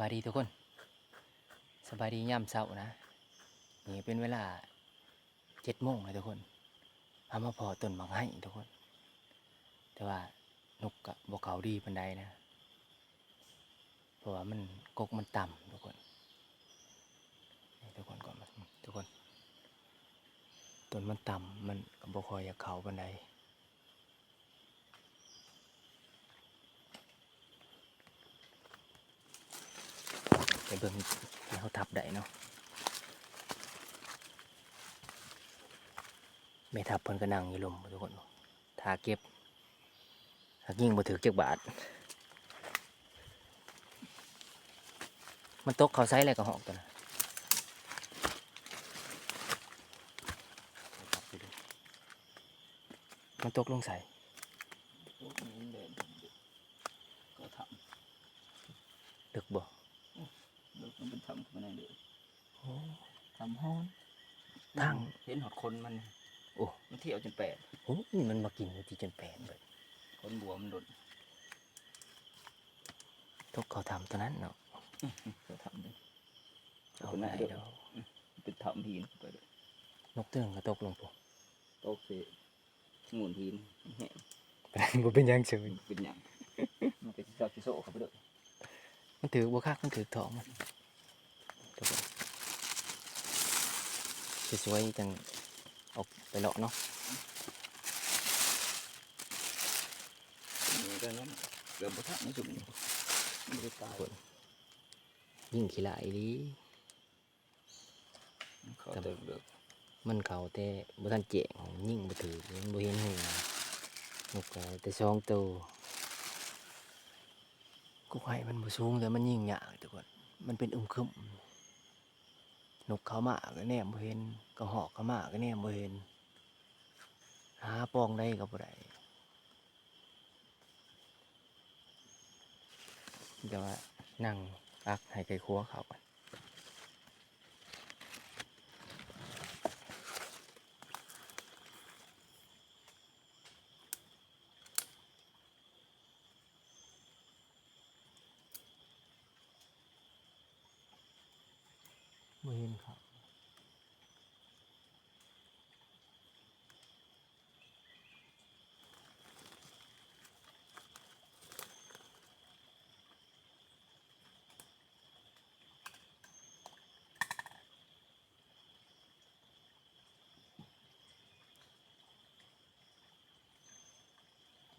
บายดีทุกคน สบายดีย่ำเช้านะ นี่เป็นเวลาเจ็ดโมงเลยทุกคนเอามาพอต้นบางให้ทุกคน แต่ว่านกกับบกเขาดีปันใดนะ เพราะว่ามันกกมันต่ำทุกคน นี่ทุกคนก่อนทุกคน ต้นมันต่ำมันกับบกคอยอยากเขาปันใด ไปเบิ่งที่เขาทับได้เนาะไม่ทับเพิ่นก็นั่งอยู่ลมทุกคนทาเก็บหากยิ่งบ่ถือจักบาท มันตกเขาไซส์อะไรก็หอกตัวนะมันตกลงใส่พวกนี้เด่นก็ทดึกบ่ำแล้ว มันเป็นทำขึ้นมาได้เลยโอ้ทำห้อนทางเห็นหอดคนมัน โอ้ มันเที่ยวจนแปดโหมันมากินอยู่ที่จนแปลนเลยคนบัวมันหล่นตกเขาทำตัวนั้นเนาะก็ทำเลยเอาไหนเดอกเป็นทำหินไปเลยนกเตื้องก็ตกลงปุ๊โต๊ะเสหมุนหินแห้งบ่เป็นหยังเฉยเป็นอย่างมันเป็นซาซิโซ่เข้าไปเลยมันถือบ่คักมันถือท้องมันทุกคน สวยๆจังออกไปเลาะเนาะนี่ก็นั้นเกือบประทับไม่สุดไม่ได้ตายยิ่งขี้ลายอีหลีเขาเติมเลือกมันเขาแต่บ่ทันเจ๋งยิ่งบ่ถือมันบ่เห็นหัวนกก็แต่สองตัวกูให้มันบ่สูงแต่มันยิ่งยากทุกคนมันเป็นอึมครึม นกเขามาก็แนมบ่เห็นก็หอกเขามาก็แนมบ่เห็น หาปองได้ก็บ่ได้เดี๋ยวว่านั่งอักให้ไก่ครัวเขาก่อน บ่เห็นครับ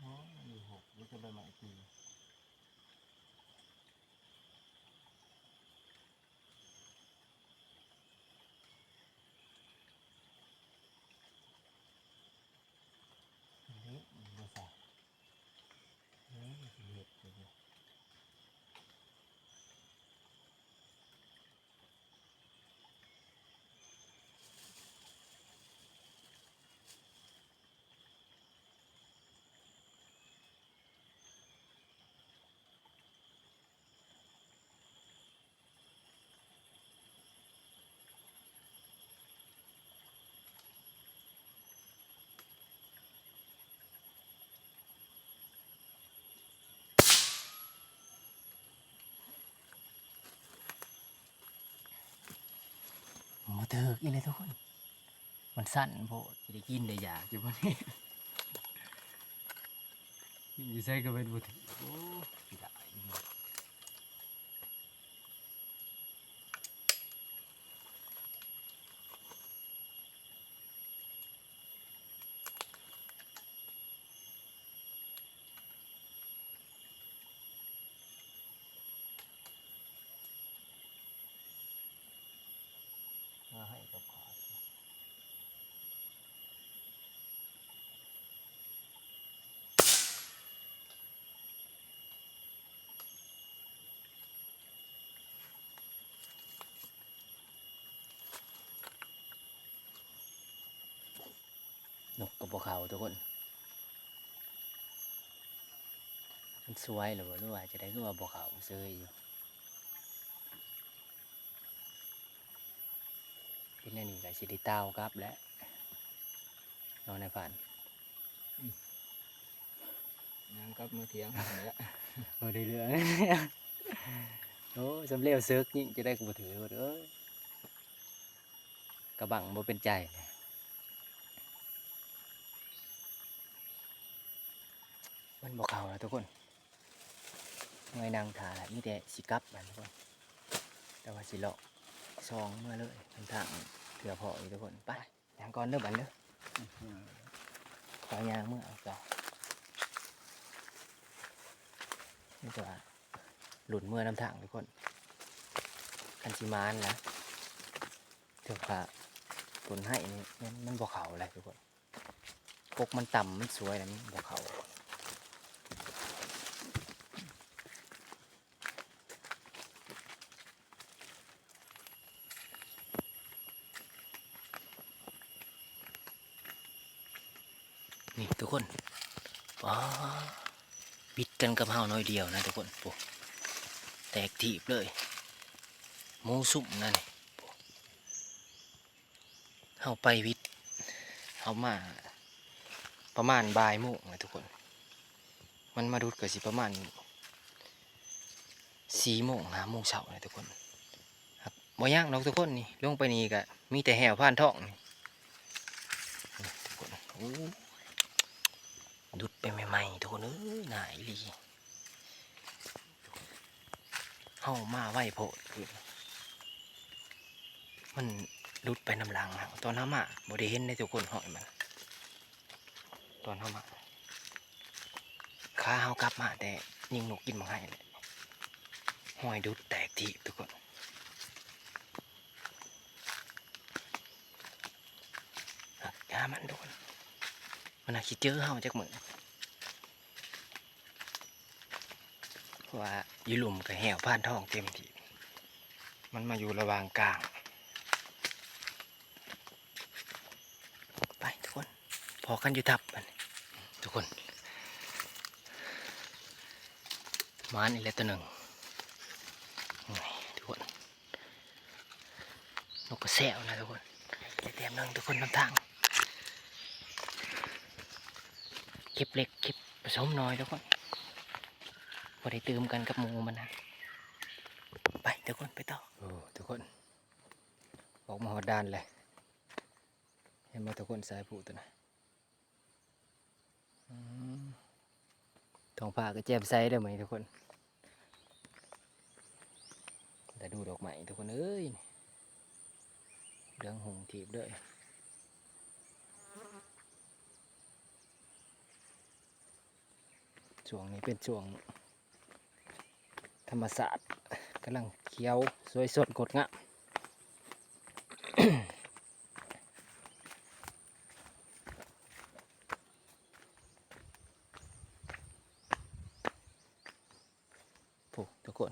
อ๋อมีหกนี่จะไปใหม่อีกทีเละบ่ใส่เละมันสิเห็ดอยู่เด้อมา เถิกอีเลยทุกคน มันสั้นโพดจะได้กินได้อยากอยู่วันี้ ยิ่งใส่ก็เป็นบ่ถึงโอ้สิได้อยู่ มาให้กับขอด นกกับพวกเขาทุกคน มันสวยหรือว่าหรือว่าจะได้ก็ว่าพวกเขาเซยอยู่เป็นอันนี้ก็สิได้เต้ากลับแล้วนอนในฝันงานกับมือเทียงเนี่ยเออได้เรื่อยเโอ้ยสำเร็จเซิร์กยิ่งจะได้กูบ่ถือเอ้ยกระบังบ่เป็นใจเลย มันบ่เขาแล้วทุกคนเงยนางถามีแต่สิกับมันทุกคน แต่ว่าสิเลาะซองเมื่อเลยทางทางเถื่อพออยู่ทุกคนไปยางก่อนเด้อบันเด้อขอยางเมื่อเอาต่อนี่ตัวหลุดเมื่อน้ำทางทุกคนคันชิมานนะเถื่อพระต้นให้นี่มันมันบ่เขาอะไรทุกคนกกมันต่ำมันสวยนะมันบ่เขานี่ ทุกคนว้าบิดกันกับเฮาน้อยเดียวนะทุกคนปุ๊แตกทีบเลยมูสุ่มนั่นนี่ปุ๊เฮาไปวิทย์เฮามาประมาณบ่ายโมงนะทุกคน มันมาดูดเก็สิประมาณสี่โมงห้าโมงเช้านะทุกคนครับบ่ยากหรอกทุกคนนี่ลงไปนี่ก็มีแต่แหวผ่านท้องนี่นี่ทุกคนโอ้ ดุดไปใหม่ๆทุกคนเอ้ยหน่ายลีเฮามาไหวโพดมันดุดไปน้ำลังนะตอนน้ำมาบ่ได้เห็นในทุกคนหอยมัน ตอนเฮามาข้าเฮากลับมาแต่ยิงนกกินมาให้เลยหอยดุดแตกทีทุกคนหักยามันโดนมันน่าคิดเจอเฮาจักเหมือนเพราะ ว่ายีหลุมกับแหวผ่านท้องเต็มทีมันมาอยู่ระหว่างกลาง ไปทุกคน พอกันอยู่ทับมันทุกคนมานอีกแล้วตัวหนึ่งทุกคนนกกระแซวนะทุกคนเตรียมหนึ่งทุกคนนำทางเก็บเล็กเก็บผสมน้อยทุกคน พอได้เติมกันกับหมูมันนะไปทุกคนไปต่อโอ้ทุกคน ออกมาหอดดานเลยเห็นไหมทุกคนสายผูตัวนะทองผ้าก็แจ่มใสได้ไหมทุกคนแต่ดูดอกไม้ทุกคนเอ้ยเรื่องหงถีบด้วยช่วงนี้เป็นช่วง ธรรมศาสตร์กำลังเขียวสวยสดงดงามผูกทุกคน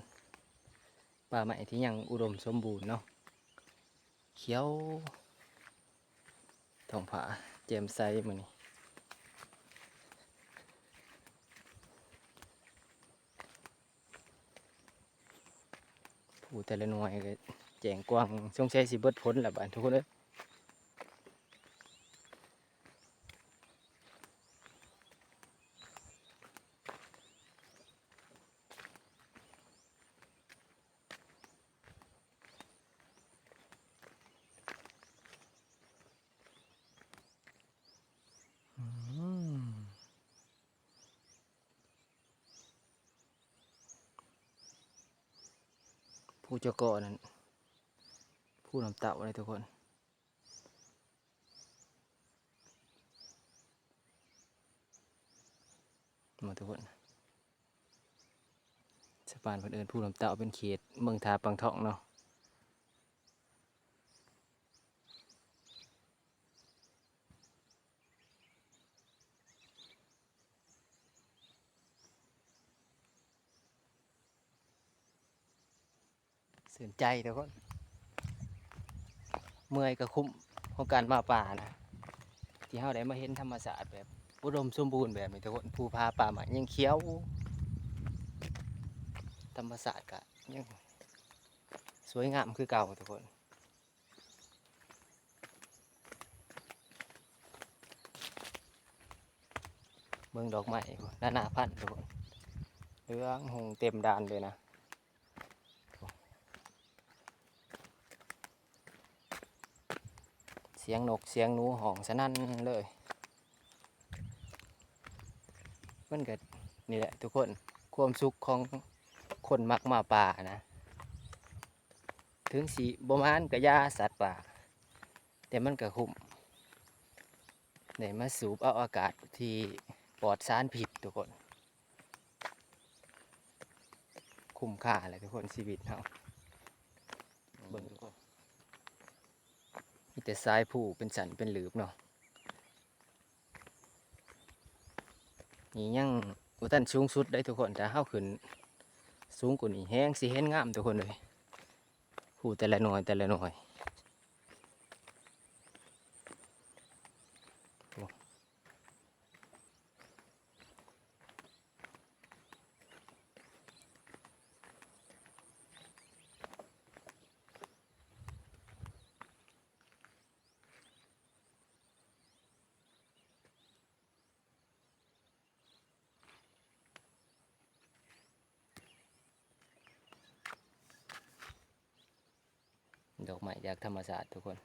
ป่าไม้ที่ยังอุดมสมบูรณ์เนาะเขียวทองผาแจ่มใสมือนี้ผู้ แต่ละหน่วยก็แจงกว้างสงสัยสิเบิดผลละบ้านทุกคนเอ้ย ผู้เจ้าก่อนั้น ผู้นำเต่าเลยทุกคน มาทุกคนสะพานพันเอินผู้นำเต่าเป็นเขตเมืองทาปังทองเนาะ สนใจทุกคนเมื่อยก็คุ้มของการมาป่านะที่เฮาได้มาเห็นธรรมศาสตร์แบบอุดมสมบูรณ์แบบนี้ทุกคนภูพาป่าไม้ยังเขียว ธรรมศาสตร์ก็ยังสวยงามคือเก่าทุกคนเมืองดอกไม้พุ่นนานาพันธุ์ทุกคนเรื่องหงเต็มดานเลยนะ โอ้ สียงนกเสียงหนูห้องสนั่นเลยมันเก็นี่แหละทุกคนความสุขของคนมักมาป่านะ ถึงสีบมานกับยาสัตว์ป่า แต่มันก็คุ้มได้มาสูบเอาอากาศที่ปลอดสารพิษทุกคน คุ้มค่าเลยทุกคนชีวิตเราเบิ่งทุกคน มีแต่สายผู้เป็นสันเป็นหลืบเนาะนี่ยังอุตันสูงสุดได้ทุกคนแต่เฮาขึ้นสูงกว่านี้แห้งสิเห็นงามทุกคนเลยผู้แต่ละหน่อยแต่ละหน่อยโอ้ ดอกไม้จากธรรมศาสตร์ทุกคน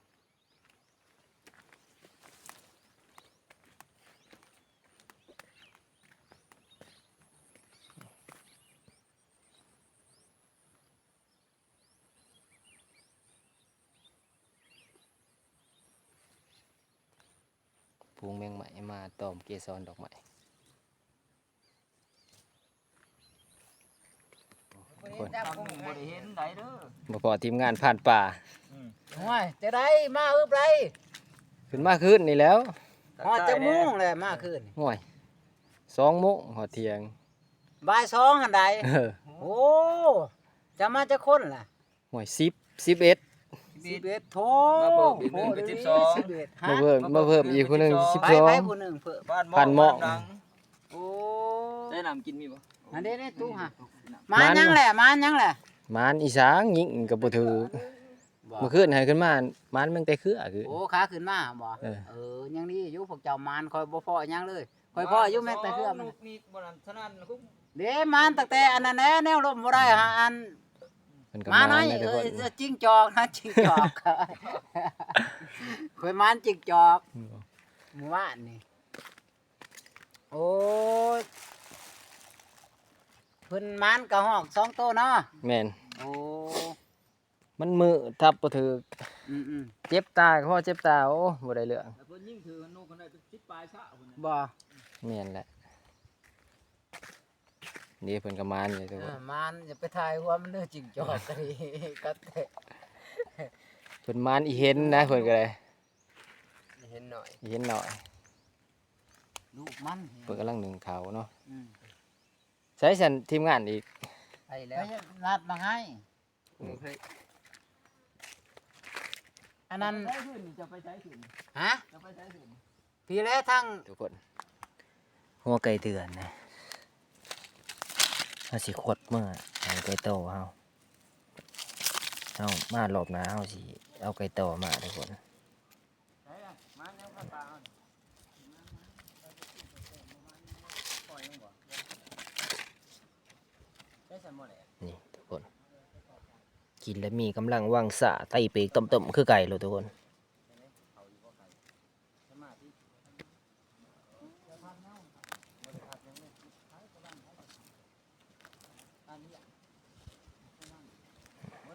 พูงแมงไหมมาตอมเกสรดอกไม้คนทำบ่ได้เห็นได้เด้อมาพอทีมงานผ่านป่า โอ้ยจะได้มาอึบไรขึ้นมาขึ้นนี่แล้วฮอดจะมุ่งเลยมาคืนห่วยสองโมงหอดเทียงบ่ายสองอันใดเออโอ้จะมาจะคนล่ะห่วยสิบสิบเอ็ดสิบเอ็ดโถมาเพิ่มอีกหนึ่งเป็นสิบสองสิบเอ็ดฮะมาเพิ่มมาเพิ่มอีกคนหนึ่งสิบไปสอง ไปผู้หนึ่งเพิ่มบ้านพันหม้อ บ้ดังโอ้ได้น้ำกินมีบ่อันนี้นี่ตู้ฮะมายังแหละมายังแหละ มานอีสางยิงกับบุถือ เมื่อคืนให้ขึ้นมามันแม่งแต่คืออะคือ โอ้ขาขึ้นมาบ่เออ เออยังนี่อยู่พวกเจ้ามานคอยบ่พอหยังเลยคอยพ่ออยู่แม่งแต่เครื่องลูกนี่บ่นั่นฉะนั้นคุกเด้มานตั้งแต่อันนั้นแหละแนวลมบ่ได้ฮะอัน มันก็มามาหน่อยนะทุกเอคนอจิ้งจอกนะจิ้งจอกคอยมานจิ้งจอกหมู่บ้านนี่โอ้ยเพิ่นมานกระหอกสองตัวเนาะแม่นโอ้ มันมือทับบ่ถืออืมอืมเจ็บตาก็พอเจ็บตาโอ้บ่ได้เรื่องแต่เพิ่นยิ่งถือนกคนได้เป็นสิบปลายชะพุ่นน่ะบ่แม่นแหละนี่เพิ่นก็มานเลยทุกเอคอนมานอย่าไปถ่ายหัว่ามันเด้อจิ้งจอกก็ดีก็แต่เพิ่นมานอีเห็นนะเพิ่นก็เลยเห็นหน่อย อีเห็นหน่อยลูกมันเพิ่นกำลังหนึ่งเขาเนาะอืมใช้สันทีมงานอีก ไปแล้ว นัดมาให้อืม อันนั้นไปใช้ขึ้นจะไปใช้ขึ้นฮะจะไปใช้ขึ้นพี่แล้วทั้งทุกคน หัวไก่เตือนนะเฮาสิขดเมื่อเอาไก่โตเฮาเฮามาหลบหนาเฮาสิเอาไก่โตมาทุกคนใช่อะมาแนวข้างปลาเอาได้สมบ่แหละนี่ทุกคน กินแล้วมีกำลังวังสะไตเปกต้มๆคือไก่เลยทุกคน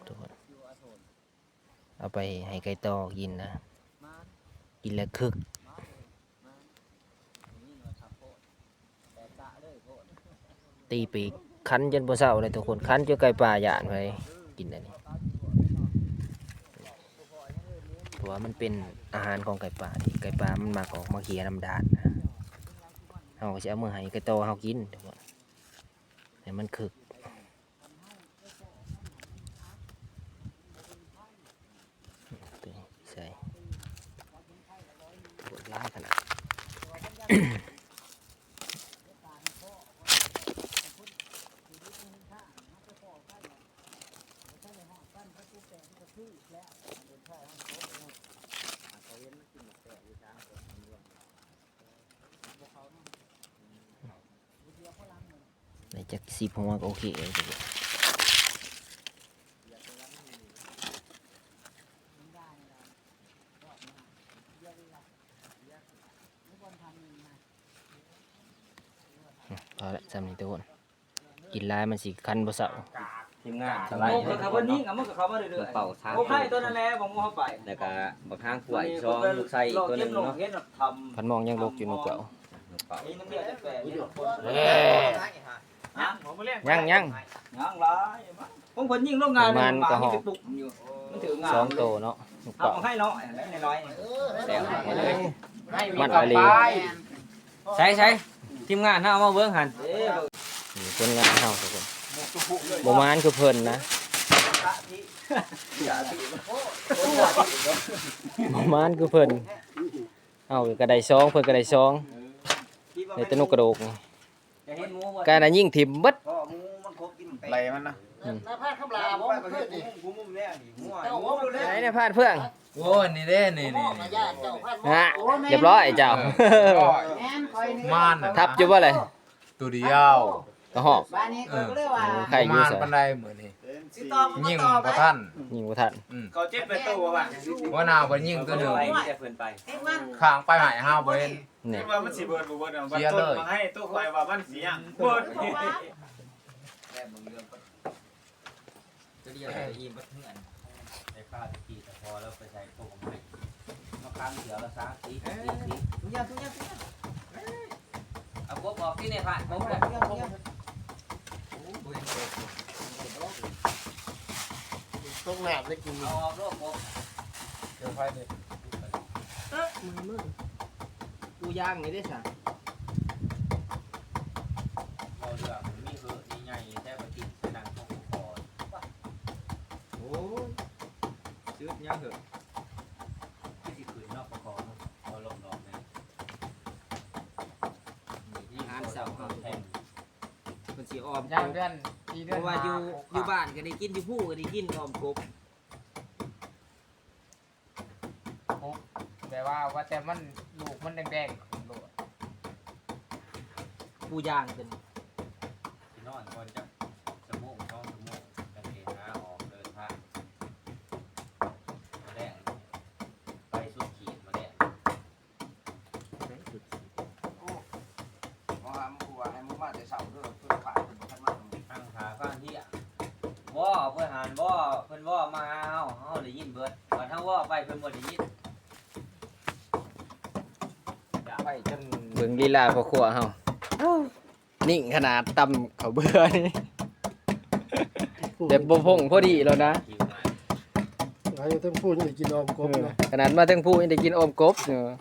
ทุกคน เอาไปให้ไก่โตกินนะ กินแล้วคึกตีปีกคันจนบ่เศร้าเลยทุกคนคันจนไก่ป่าหยานไป กินอันนี้เพราะว่ามันเป็นอาหารของไก่ป่าที่ไก่ป่ามันมาของมาเขียน้ำดานนะเขาก็สิเอามือให้ไก่โตเขากินทุกคนให้มันคึกตัวนี้ใส่ปวดร้ายขนาด ในจากสิ บหัวก็โอเคเลยทุกคนพอละสำนี้ทุกคนกินหลายมันสิคันบ่เศร้าทีมงานสสบาบายยโอ้เขาว่านิ่งอะมันก็เขามาเรื่อยๆเป่าทางโอ้ไพ่ตัวนั้นแหละผมเอาเข้าไปแล้วก็บักทางขวายช่องลูกไส้ตัวหนึงเนาะเห็นแบบทำพันมองยังลกอยู่นกเก่าเป่านี่มันเรีย ยฮะผมไม่เรียกยังยังยังไรผมผลยิงโรงงานมันก็หอกไปปลุกอยู่มันถืองานสองโตเนาะนกเอาเก่าให้น้อยน้อยแล้วให้เลยมันอะไรใช้ใช้ทีมงานเฮาเอามาเบิ่งหันเอ๊ะนี่คนงานเฮาทุกคนบ่มานคือเพิ่นนะบ่มานคือเพิ่นเฮาก็ได้ซองเพิ่นก็ได้ซองในแตะนกกระโดกนี่ จะเห็นหมูบ่การน่ะยิ่งถิ่มเบิดพ่อหมูมันครบกินเป็ดไรมันนะนายพาดคำลาบ่เพิ่นนี่กูมุมแรกนี่หมูอะเจ้าหมูโอ้ดูไหนแลเนี่ยพาดเพื่องโอ้นี่เด้นี่มนี่องนะญาติเจ้าพาดฮะเรียบร้อยเจ้า แม่นคอยนี่ม่านน่ะ ทับอยู่บ่เลยตัวเดียวก็หอบ บ้านนี้ก็เลยว่าใครอยู่ม่านใส่ปันไดเหมือนนี่สิตอบยิ่งตอบพระท่านยิงบ่ทันอืมเขาเจ็บไปตัวว่ะว่านาบ่ยิ่งตัวหนึ่งไปแต่เพิ่นไปเฮ็ดมันข้างไปหายห้าบ่เห็น นี่ว่ามันสิเบิร์ดบ่เบิร์ดเอาเสียเลยมาให้ตู้คอยว่ามันเสียงเบิร์ดตัวเดียวเลยอิ่มบ่ถึงอันได้ข้าวตะกี้แต่พอแล้วไปใส่โต๊ะให้มาค้างเสือละ3 4 4 4ทุกอย่างทุกอย่างทุกอย่างเอากบออกที่นี่ผ่านกบเลยทุกอย่างทุกอย่างต้องแหนบได้กินเอาออกโลกกบเดี๋ยวไฟเลย กูย่างนี่ได้สั่งเอาเรื่องมีเหอะใหญ่ๆแต่บ่ติดสนั่งของคอโอ้ซื้อยังเถอะที่สิขืนนอกประกอบเอาลงดอกนะนี่งานเสาร์แทงมันสิออมย่างเดือนปีเพเดือนราะว่าอยู่อยู่บ้านก็ได้กินอยู่ผู้ก็ได้กินออมกบแต่ว่าว่าแต่มันลูก มันแดงๆลูกผู้ย่างเป็น ที่นอนก่อนจะสมุกท้องสมุกกันเองนะออกเดินทางมาแดงไปสุดขีดมาแดง เพราะว่ามึงกลัวให้มึงมาแต่เช้าเด้อเพื่อฝากเป็นท่านมา ตั้งขาข้างที่อะว่าเพื่อนหันว่าเพื่อนว่ามาเฮาเฮาได้ยินเบิดว่าถ้าว่าไปเพื่อนบ่ได้ยิน ไปจน เบิ่ง ลีลาพ่อครัวเฮานิ่งขนาดตำเขาวเบื่อนี่แต่บ่พงพอดีแล้วนะคิวมาอายุทั้งพูดยังได้กินออมกบนะขนาดมาถึงผู้ยังได้กินอมกบเนาะ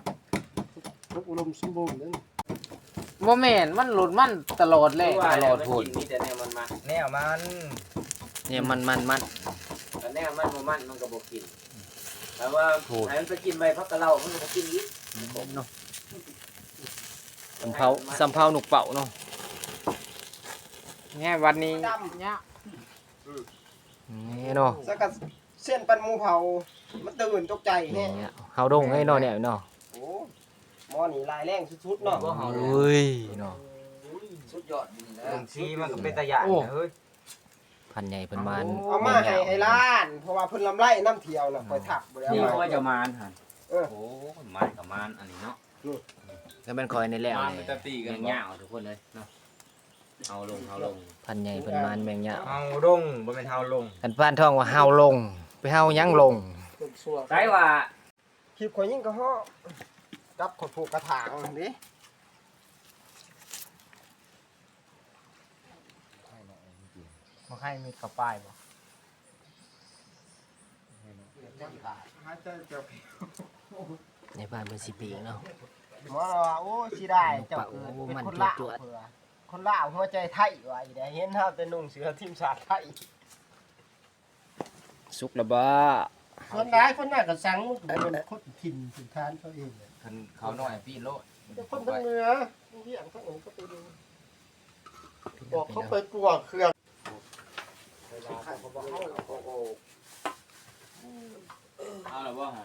ครบอุดมสมบูรณ์นั่นบ่แม่นมันหลุดมันตลอดเลยตลอดพูดมีแต่แนวมันมาแนวมันเนี่ยมันมันมันแต่แนวมันบ่มันมันก็บ่กินแต่ว่าให้มันไปกินใบพักกะเหล่ามันก็บ่กินอีกเนาะ สำเภาสำเภาหนุกเป่าเนาะเนี่ยวันนี้ดำเนี่ยนี่เนาะสักกับเส้นปันหมูเผา มันตื่นตกใจนี่แน่เฮาดงให้เนาะเนี่ยเนาะโอ้หมอนี่ลายแรงสุดๆเนาะเอ้ยเนาะสุดยอดดีนะบางทีมันก็เป็นตะยานนะเฮ้ยพันใหญ่เพิ่นมานเอามาให้ไอ้ล้าน เพราะว่าเพิ่นลำไรน้ำเที่ยวน่ะคอยถักบ่ได้นี่เอาเขามาว่าจะมานหั่นเออโอ้มันกับมันอันนี้เนาะ ก็เป็นคอยในแล้วมันนี่จะตีกันแมงบ่ยาวทุกคนเลยเนาะเอาลงเอาลงพันใหญ่เพิ่นมานแมงยาวเฮาลงบ่เป็นเฮาลงกันพานท่องว่าเฮาลง ไปเฮายังลงถูกสัวใช่ว่าคลิปข่อยยิ่งก็ฮ้อกับขดผูกกระถางนี่บ่ให้มีข้าวป้ายบ่หายใจเจ็บในบ้านเพิ่นสิปีกเนาะ หมอว่าโอ้สิได้เจ้าเกิดโอ้เป็นมันคนลาวจวดๆเพิ่นว่าคนลาวหัวใจไทยว่าอีได้เห็นเฮาแต่นุ่งเสื้อทีมชาติไทยสุกและบ่ส่วนหลายคนน่ะก็สั่งมันก็เป็นคนถิ่นถิ่นฐานเขาเองเนี่ยคันเขาหน่อยปีโลดแต่คนทางเหนือเรียกเขาเองก็ไปดูบอกเขาไปกลัวเครื่องใครเขาบอกเขาโอ้โหเอาละว่าหา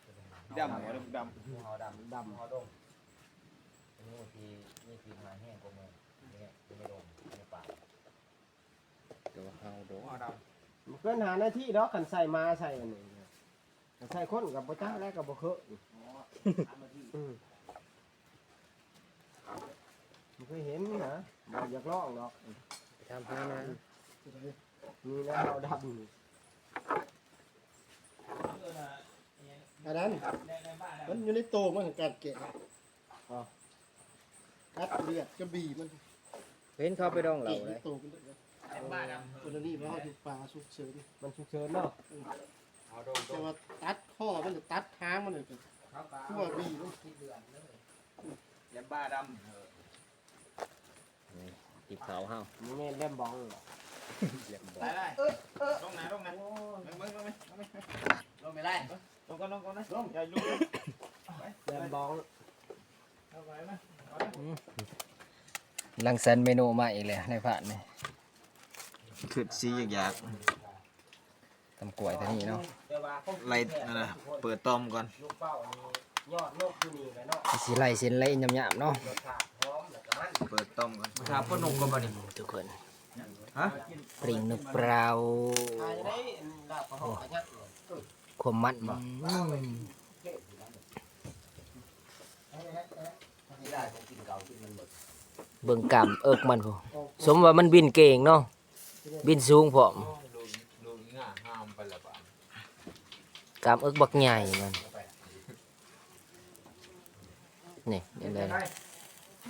ดำหัวดำเฮาดำดำเฮาดงอันนี้บางทีนี่คือมาแห้งกว่ามือนี่คือไม่ดงไม่ปากเดี๋ยวเฮาโดนหัวดมันเกินหาหน้าที่ดอกกันใส่มาใส่อันนี้เนี่ยใส่คนกับบ่จ้าแล้วกับบ่เคอะอืมมันเคยเห็นนะบ่อยากลองดอกไปทำให้นะมีแล้วเราดำนี่อัน นั้นมันอยู่ในโตมันของการเกะกัดเลือดกระบี่มันเห็นเขาไปดองเราเกะเลในยโตมันเลยำบ้าดตัวนี้มันเอาอยู่ปลาสุกเสริญมันสุกเสริญเนาะเฮาดงแต่ว่าตัดข้อมันจะตัดทางมันเลยทั่วบีมันำยำบ้าดติดเขาเฮามันแม่นแล่มบองำได้ได้ลงนะลงนะมึงมึงลงไหมลงไหมลงไปไล่ล งก็ลงก็นะลงอย่าลุกแล่มบองเอาไปนะลังสรรค์เมนูใหม่อีกเลยในผ่านนี่ขึ้นซีอยากตำกล้วยตัวนี้เนาะแต่ว่าเขาไล่นั่นนะเปิดต้มก่อนลูกเป้านี่ยอดนกอยู่นี่แหละเนาะสิไล่สิไล่ยำๆเนาะรสชาติหอมแล้วก็มันเปิดต้มก่อนชาพ่นนกก็บ่นี่ทุกคนฮะปริงนึกเปล่าทายได้ลาบปลาหอกระยักค วามมันอืมนี่ได้ผมกินเก่ากินมันหมดเบิ่งกำเอิกมันพูสมว่ามันบินเก่งเนาะบินสูงพร้อมลูกลูกง่าห้ามไปละบาทกำเอิกบักใหญ่มันนี่นี่เลย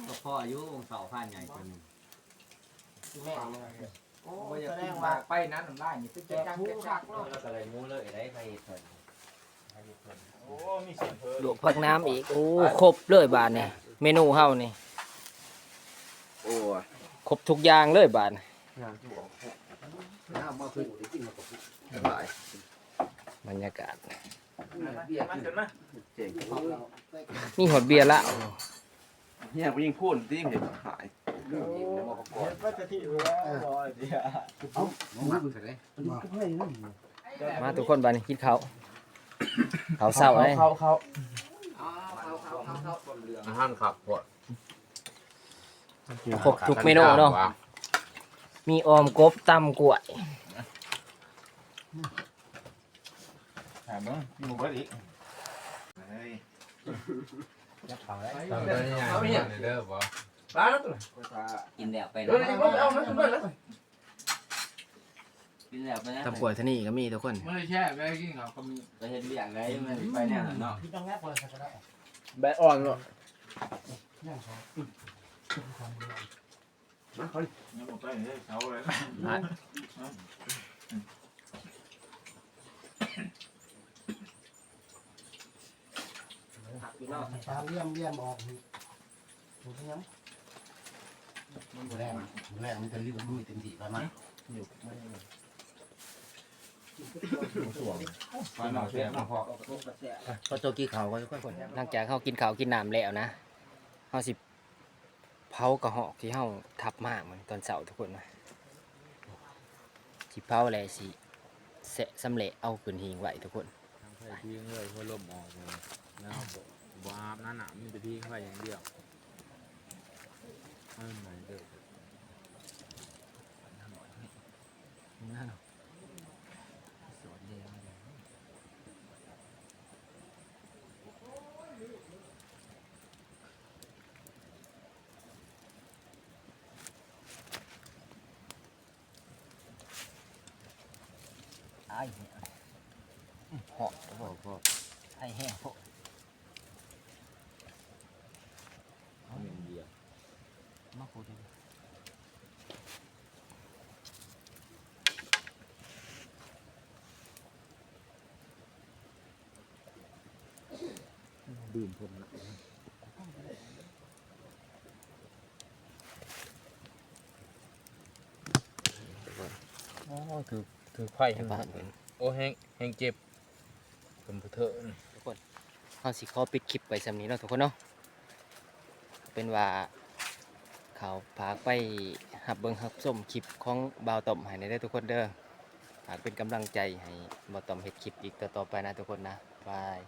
ก็พ่ออายุองเสาผ่านใหญ่คนแม่ โอ้แสแสดดงงว่าว่าไปนั้นน้ำลายนี่ตึ๊กแจกจักผู้จักคัจักกเนาะแล้วก็เลยงูเลยได้ไปเพิ่นโอ้มีเสียงเพลลวกผักน้ำอีก โอ้ครบเลยบาทนี่เมนูเฮานี่โอ้ยครบทุกอย่างเลยบาทนี่น้ำมาคู่ได้กินมาคู่บรรยากาศมาเกินมาเจ๋งนี่หดเบียร์ละ เฮียกูยิงพูดจริงเห็นขายเห็นว่าจะที่แล้วรอยเดียวเอาน้องมาใส่เลยมันก็ให้นั่นมาทุกคนบาทนี่กินข้าวข้าวเศร้าเลยเขาเขาเอาเอาเอาเอาเอาอาหารขับพวกครบทุกเมนูเนาะมีออมกบตำกล้วยถามมึงมีหมูเบิดอีกเฮ้ย เขาได้เอาเนี่ยเด้อบ่ร้านนั้นตัวกินแล้วไปเดี๋ยวนี้เอานั่นตัวนั้นกินแล้วไปนะตำกล้วยที่นี่ก็มีทุกคนไม่ได้แช่ไม่ได้กินเขาก็มีไปเฮ็ดเวียกได้มันไปแน่เนาะพี่ต้องแงะคนก็ได้แบะอ่อนเนาะย่างสอยังหมดไปเลยเขาเลย ตามเลี่ยมเลี่ยมออกถูกไหมยังมันแรงแรงมันจะรีบมือเต็มที่ไปมั้ยฟันหน่อยเสียมาพอพอโจกี้เขาก็ค่อยๆหลังจากเขากินข้าวกินน้ำแล้วนะเขาสิเผากระหอกที่เขาทับมากเหมือนตอนเสาร์ทุกคนนะสิเผาอะไรสิเสะสำเร็จเอาขึ้นหิงไว้ทุกคนใส่พี่เงื่อยหัวลมออกเลยแล้วบ่ อาบน้ำหนาวมีแต่พี่เข้าไปอย่างเดียวเออไหนเด้อไอ้เนี่ยเหาะพ่อพ่อไอ้แห้งพ่อเดียว มาพูดดิดื่มผมละอ๋อคือถือไข่ไอ้บ้านเป็นโอ้แห้งแห้งเจ็บผมเถอะเขาสิขอปิดคลิปไปสำนี้เนาะทุกคนเนาะเป็นว่าค เขาฝากไปหับเบิงหับส้มคลิปของบ่าวต่อมให้ได้ทุกคนเด้อฝากเป็นกำลังใจให้บ่าวต่อมเฮ็ดคลิปอีกต่อๆไปนะทุกคนนะบาย